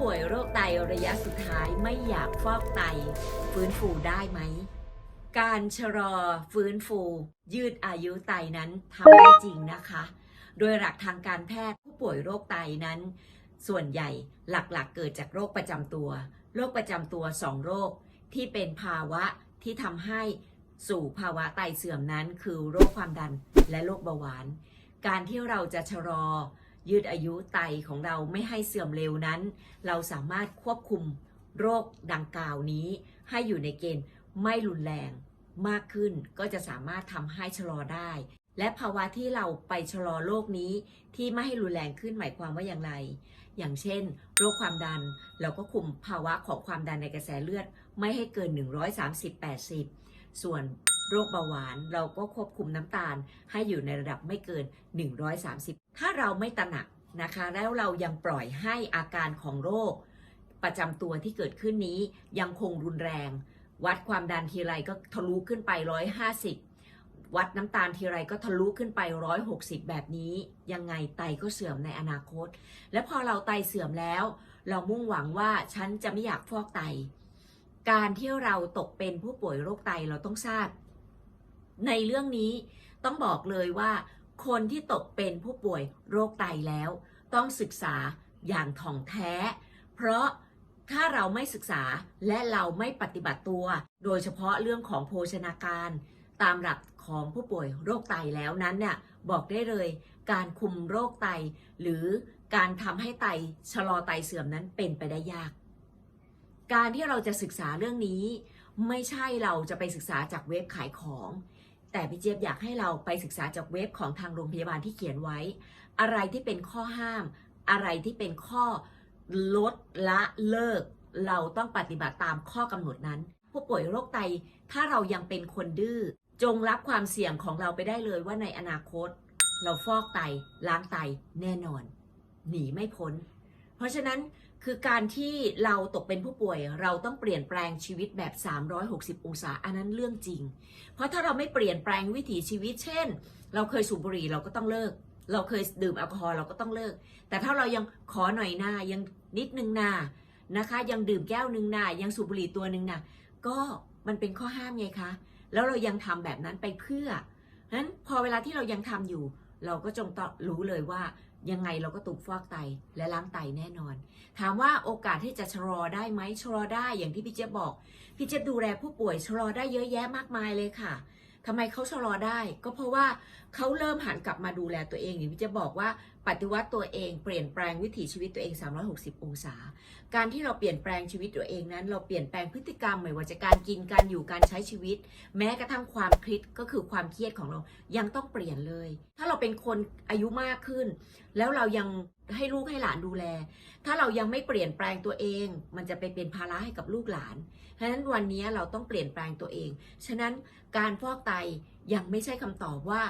ป่วยโรคไตระยะสุดท้ายไม่อยากฟอกไต ฟื้นฟูได้ไหม การชะลอฟื้นฟู ยืดอายุไตนั้นทำได้จริงนะคะ โดยหลักทางการแพทย์ผู้ป่วยโรคไตนั้น ส่วนใหญ่หลักๆ เกิดจากโรคประจำตัว โรคประจำตัว2โรคที่เป็นภาวะที่ทำให้สู่ภาวะไตเสื่อมนั้นคือโรคความดันและโรคเบาหวาน การที่เราจะชะลอ ยืดอายุไตของเราไม่ให้เสื่อมเร็วนั้น เราสามารถควบคุมโรคดังกล่าวนี้ ให้อยู่ในเกณฑ์ไม่รุนแรงมากขึ้นก็จะสามารถทำให้ชะลอได้ และภาวะที่เราไปชะลอโรคนี้ที่ไม่ให้รุนแรงขึ้นหมายความว่าอย่างไร อย่างเช่น โรคความดันเราก็คุมภาวะของความดันในกระแสเลือด ไม่ให้เกิน 130-80 ส่วน โรคเบาหวาน เราก็ควบคุมน้ำตาลให้อยู่ในระดับไม่เกิน 130 ถ้าเราไม่ตระหนักนะคะ แล้วเรายังปล่อยให้อาการของโรค ประจำตัวที่เกิดขึ้นนี้ยังคงรุนแรง วัดความดันทีไรก็ทะลุขึ้นไป 150 วัดน้ำตาลทีไรก็ทะลุขึ้นไป 160 แบบนี้ ยังไงไตก็เสื่อมในอนาคต และพอเราไตเสื่อมแล้ว เรามุ่งหวังว่าฉันจะไม่อยากฟอกไตการที่เราตกเป็นผู้ป่วยโรคไตเราต้องทราบ ในเรื่องนี้ต้องบอกเลยว่า คนที่ตกเป็นผู้ป่วยโรคไตแล้ว ต้องศึกษาอย่างถ่องแท้ เพราะถ้าเราไม่ศึกษาและเราไม่ปฏิบัติตัว โดยเฉพาะเรื่องของโภชนาการ ตามหลักของผู้ป่วยโรคไตแล้วนั้นเนี่ยบอกได้เลย การคุมโรคไต หรือการทำให้ไตชะลอไตเสื่อมนั้นเป็นไปได้ยาก การที่เราจะศึกษาเรื่องนี้ ไม่ใช่เราจะไปศึกษาจากเว็บขายของ แต่พี่เจี๊ยบอยากให้เราไปศึกษาจากเว็บของทางโรงพยาบาลที่เขียนไว้ อะไรที่เป็นข้อห้าม อะไรที่เป็นข้อลดละเลิก เราต้องปฏิบัติตามข้อกำหนดนั้น ผู้ป่วยโรคไตถ้าเรายังเป็นคนดื้อจงรับความเสี่ยงของเราไปได้เลยว่าในอนาคต เราฟอกไตล้างไตแน่นอน หนีไม่พ้น เพราะฉะนั้น คือการที่เราตกเป็นผู้ป่วย เราต้องเปลี่ยนแปลงชีวิตแบบ 360 องศาอันนั้นเรื่องจริง เพราะถ้าเราไม่เปลี่ยนแปลงวิถีชีวิต เช่น เราเคยสูบบุหรี่เราก็ต้องเลิก เราเคยดื่มแอลกอฮอล์เราก็ต้องเลิก แต่ถ้าเรายังขอหน่อยหน้ายังนิดนึงหนานะคะ ยังดื่มแก้วหนึ่งนายังสูบบุหรี่ตัวหนึ่งนะก็มันเป็นข้อห้ามไงคะ แล้วเรายังทำแบบนั้นไปเพื่อนั้นพอเวลาที่เรายังทำอยู่ เราก็จงต้องรู้เลยว่า ยังไงเราก็ตุกฟอกไตและล้างไตแน่นอน ถามว่าโอกาสที่จะชะลอได้ไหมชะลอได้อย่างที่พี่เจ๊บอก พี่เจ๊บดูแลผู้ป่วยชะลอได้เยอะแยะมากมายเลยค่ะ ทำไมเขาชะลอได้ ก็เพราะว่าเขาเริ่มหันกลับมาดูแลตัวเองอย่างที่พี่เจี๊ยบบอกว่าปฏิวัติตัวเองเปลี่ยนแปลงวิถีชีวิตตัวเอง 360 องศา การที่เราเปลี่ยนแปลงชีวิตตัวเองนั้น เราเปลี่ยนแปลงพฤติกรรมไม่ว่าจะการกินการอยู่การใช้ชีวิต แม้กระทั่งความคิดก็คือความเครียดของเรายังต้องเปลี่ยนเลย ถ้าเราเป็นคนอายุมากขึ้น แล้วเรายัง ให้ลูกให้หลานดูแล ถ้าเรายังไม่เปลี่ยนแปลงตัวเอง มันจะไปเป็นภาระให้กับลูกหลาน เพราะฉะนั้นวันนี้เราต้องเปลี่ยนแปลงตัวเอง ฉะนั้นการฟอกไตยังไม่ใช่คำตอบว่า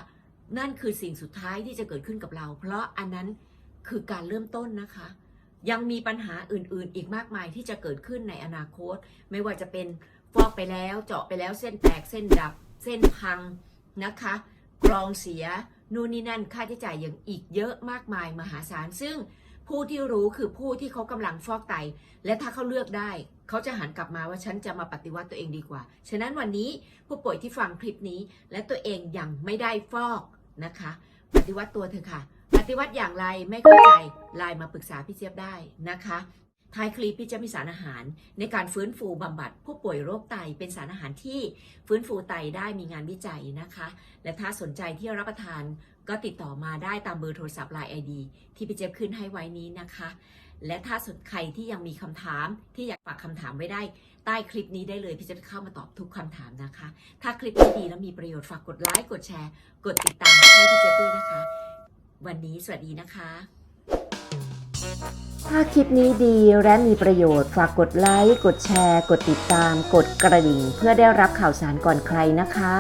นั่นคือสิ่งสุดท้ายที่จะเกิดขึ้นกับเรา เพราะอันนั้นคือการเริ่มต้นนะคะ ยังมีปัญหาอื่นๆ อีกมากมายที่จะเกิดขึ้นในอนาคต ไม่ว่าจะเป็นฟอกไปแล้ว เจาะไปแล้วเส้นแตกเส้นดับ เส้นพังนะคะ กรองเสีย นู่นนี่นั่นค่าใช้จ่ายอย่างอีกเยอะมากมายมหาศาล ซึ่งผู้ที่รู้คือผู้ที่เขากำลังฟอกไต และถ้าเขาเลือกได้ เขาจะหันกลับมาว่าฉันจะมาปฏิวัติตัวเองดีกว่า ฉะนั้นวันนี้ผู้ป่วยที่ฟังคลิปนี้ และตัวเองยังไม่ได้ฟอกนะคะ ปฏิวัติตัวเธอะค่ะ ปฏิวัติอย่างไรไม่เข้าใจไลน์มาปรึกษาพี่เจี๊ยบได้นะคะ ท้ายคลิปพี่จะมีสารอาหารในการฟื้นฟูบำบัดผู้ป่วยโรคไตเป็นสารอาหารที่ฟื้นฟูไตได้มีงานวิจัยนะคะ และถ้าสนใจที่รับประทานก็ติดต่อมาได้ตามเบอร์โทรศัพท์ไลน์ไอดีที่พี่เจี๊ยบขึ้นให้ไว้นี้นะคะ และถ้าสนใครที่ยังมีคำถามที่อยากฝากคำถามไว้ได้ ใต้คลิปนี้ได้เลย พี่จะเข้ามาตอบทุกคำถามนะคะ ถ้าคลิปนี้ดีและมีประโยชน์ฝากกดไลค์กดแชร์ กดติดตามให้พี่เจี๊ยบด้วยนะคะ วันนี้สวัสดีนะคะ ถ้าคลิปนี้ดีและมีประโยชน์ฝากกดไลค์ กดแชร์ กดติดตาม กดกระดิ่ง เพื่อได้รับข่าวสารก่อนใครนะคะ